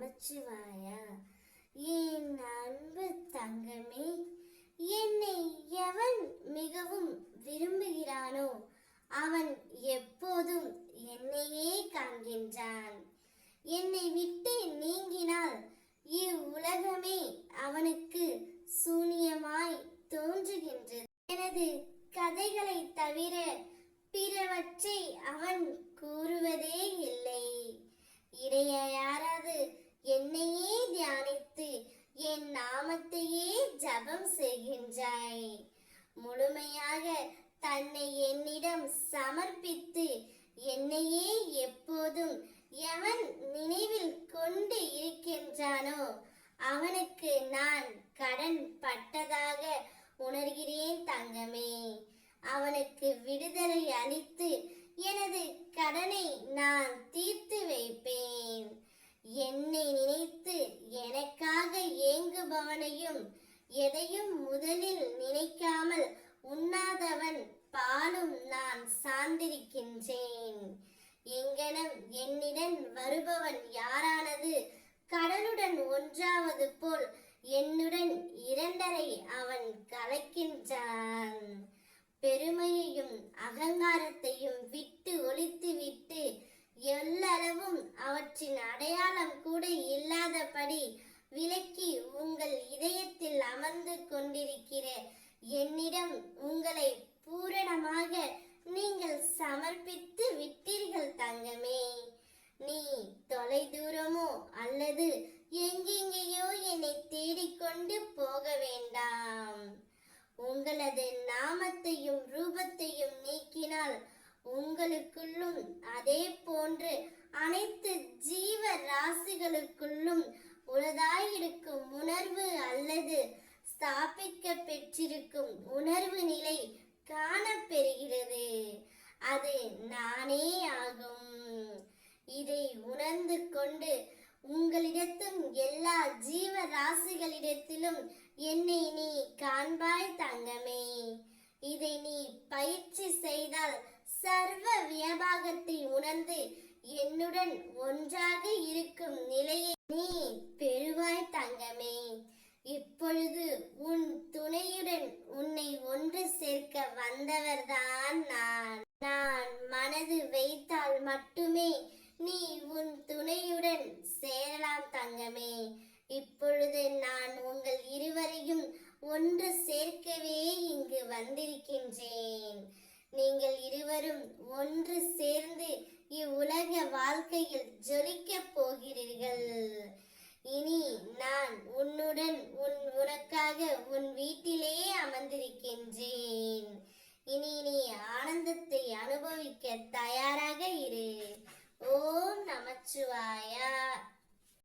நமச்சிவாயா என் அன்பு தங்கமே என்னை எவன் மிகவும் விரும்புகிறானோ அவன் எப்போதும் என்னையே காண்கின்றான். என்னை விட்டு நீங்கினால் இவ்வுலகமே அவனுக்கு சூனியமாய் தோன்றுகின்றது. எனது கதைகளை தவிர பிறவற்றை அவன் கூறுவதே இல்லை. இடைய யாராவது தியானித்து என் நாமத்தையே ஜபம் செய்கின்றாய். முழுமையாக தன்னை என்னிடம் சமர்ப்பித்து என்னையே எப்போதும் எவன் நினைவில் கொண்டு இருக்கின்றானோ அவனுக்கு நான் கடன் பட்டதாக உணர்கிறேன் தங்கமே. அவனுக்கு விடுதலை அளித்து எனது கடனை நான் தீர்த்து வைப்பேன். என்னை நினைத்து எதையும் முதலில் நினைக்காமல் உண்ணாதவன் பாலும் நான் சார்ந்திருக்கின்றேன். எங்கனம் என்னிடம் வருபவன் யாரானது? கடலுடன் ஒன்றாவது போல் என்னுடன் இரண்டரை அவன் கலக்கின்றான். பெருமையையும் அகங்காரத்தையும் விட்டு ஒழித்து விட்டு எல்லளவும் அவற்றின் அடையாளம் கூட இல்லாதபடி விலக்கி உங்கள் இதயத்தில் அமர்ந்து கொண்டிருக்கிற என்னிடம் உங்களை பூரணமாக நீங்கள் சமர்ப்பித்து விட்டீர்கள் தங்கமே. நீ தொலை தூரமோ அல்லது எங்கெங்கேயோ என்னை தேடிக்கொண்டு போக வேண்டாம். உங்களது நாமத்தையும் ரூபத்தையும் நீக்கினால் உங்களுக்குள்ளும் அதே போன்று அனைத்து ஜீவ ராசிகளுக்குள்ளும் உளதாயிருக்கும் உணர்வு அல்லது ஸ்தாபிக்க பெற்றிருக்கும் உணர்வு நிலை காணப்பெறுகிறது. அது நானே ஆகும். இதை உணர்ந்து கொண்டு உங்களிடத்தும் எல்லா ஜீவராசிகளிடத்திலும் என்னை நீ காண்பாய் தங்கமே. இதை நீ பயிற்சி செய்தால் சர்வ வியபாகத்தை உணர்ந்து என்னுடன் ஒன்றாக இருக்கும் நிலையை நீ பெறுவாய் தங்கமே. இப்பொழுது உன் துணையுடன் உன்னை ஒன்று சேர்க்க வந்தவர்தான் நான். நான் மனது வைத்தால் மட்டுமே நீ உன் துணையுடன் சேரலாம் தங்கமே. இப்பொழுது நான் உங்கள் இருவரையும் ஒன்று சேர்க்கவே இங்கு வந்திருக்கின்றேன். நீங்கள் இருவரும் ஒன்று சேர்ந்து இவ்வுலக வாழ்க்கையில் ஜொலிக்கப் போகிறீர்கள். இனி நான் உன்னுடன் உன் உனக்காக உன் வீட்டிலேயே அமர்ந்திருக்கின்றேன். இனி நீ ஆனந்தத்தை அனுபவிக்க